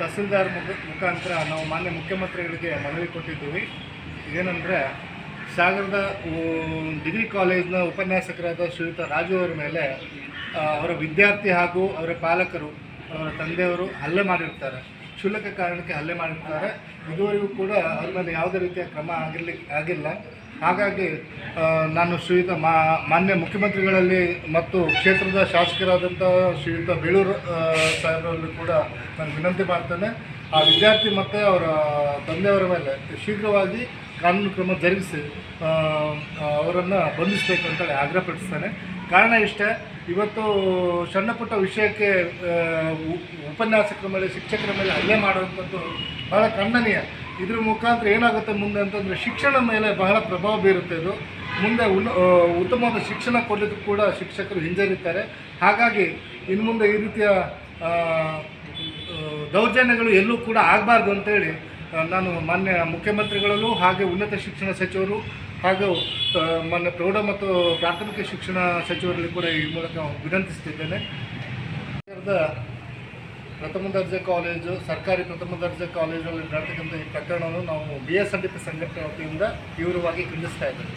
ತಹಸೀಲ್ದಾರ್ ಮುಖ ಮುಖಾಂತರ ನಾವು ಮಾನ್ಯ ಮುಖ್ಯಮಂತ್ರಿಗಳಿಗೆ ಮನವಿ ಕೊಟ್ಟಿದ್ದೀವಿ. ಏನಂದರೆ, ಸಾಗರದ ಡಿಗ್ರಿ ಕಾಲೇಜ್ನ ಉಪನ್ಯಾಸಕರಾದ ಶ್ರೀಯುತ ರಾಜು ಅವರ ಮೇಲೆ ಅವರ ವಿದ್ಯಾರ್ಥಿ ಹಾಗೂ ಅವರ ಪಾಲಕರು, ಅವರ ತಂದೆಯವರು ಹಲ್ಲೆ ಮಾಡಿರ್ತಾರೆ. ಕ್ಷುಲ್ಲಕ ಕಾರಣಕ್ಕೆ ಹಲ್ಲೆ ಮಾಡಿರ್ತಾರೆ. ಇದುವರೆಗೂ ಕೂಡ ಅವ್ರ ಮೇಲೆ ಯಾವುದೇ ರೀತಿಯ ಕ್ರಮ ಆಗಿರಲಿ ಆಗಿಲ್ಲ. ಹಾಗಾಗಿ ನಾನು ಶ್ರೀಯುತ ಮಾ, ಮಾನ್ಯ ಮುಖ್ಯಮಂತ್ರಿಗಳಲ್ಲಿ ಮತ್ತು ಕ್ಷೇತ್ರದ ಶಾಸಕರಾದಂಥ ಶ್ರೀಯುತ ಬೇಳೂರು ಸಾಹೇಬರಲ್ಲಿ ಕೂಡ ನಾನು ವಿನಂತಿ ಮಾಡ್ತೇನೆ. ಆ ವಿದ್ಯಾರ್ಥಿ ಮತ್ತು ಅವರ ತಂದೆಯವರ ಮೇಲೆ ಶೀಘ್ರವಾಗಿ ಕಾನೂನು ಕ್ರಮ ಜರುಗಿಸಿ ಅವರನ್ನು ಬಂಧಿಸಬೇಕು ಅಂತೇಳಿ ಆಗ್ರಹಪಡಿಸ್ತೇನೆ ಕಾರಣ ಇಷ್ಟೇ, ಇವತ್ತು ಸಣ್ಣ ಪುಟ್ಟ ವಿಷಯಕ್ಕೆ ಉಪನ್ಯಾಸಕರ ಮೇಲೆ ಶಿಕ್ಷಕರ ಮೇಲೆ ಹಲ್ಲೆ ಮಾಡುವಂಥದ್ದು ಬಹಳ ಖಂಡನೀಯ. ಇದ್ರ ಮುಖಾಂತರ ಏನಾಗುತ್ತೆ ಮುಂದೆ ಅಂತಂದರೆ ಶಿಕ್ಷಣ ಮೇಲೆ ಬಹಳ ಪ್ರಭಾವ ಬೀರುತ್ತೆ ಇದು. ಮುಂದೆ ಉತ್ತಮವಾದ ಶಿಕ್ಷಣ ಕೊಡಲಿಕ್ಕೂ ಕೂಡ ಶಿಕ್ಷಕರು ಹಿಂಜರಿತಾರೆ. ಹಾಗಾಗಿ ಇನ್ನು ಮುಂದೆ ಈ ರೀತಿಯ ದೌರ್ಜನ್ಯಗಳು ಎಲ್ಲೂ ಕೂಡ ಆಗಬಾರ್ದು ಅಂತೇಳಿ ನಾನು ಮಾನ್ಯ ಮುಖ್ಯಮಂತ್ರಿಗಳಲ್ಲೂ ಹಾಗೆ ಉನ್ನತ ಶಿಕ್ಷಣ ಸಚಿವರು ಹಾಗೂ ಮೊನ್ನೆ ಪ್ರೌಢ ಮತ್ತು ಪ್ರಾಥಮಿಕ ಶಿಕ್ಷಣ ಸಚಿವರಲ್ಲಿ ಕೂಡ ಈ ಮೂಲಕ ವಿನಂತಿಸ್ತಿದ್ದೇನೆ. ಪ್ರಥಮ ದರ್ಜೆ ಕಾಲೇಜು, ಸರ್ಕಾರಿ ಪ್ರಥಮ ದರ್ಜೆ ಕಾಲೇಜಲ್ಲಿ ನಡೆತಕ್ಕಂಥ ಈ ಪ್ರಕರಣವನ್ನು ನಾವು B S N D P ಸಂಘಟನೆ ವತಿಯಿಂದ ತೀವ್ರವಾಗಿ ಖಂಡಿಸ್ತಾ ಇದ್ದೇವೆ.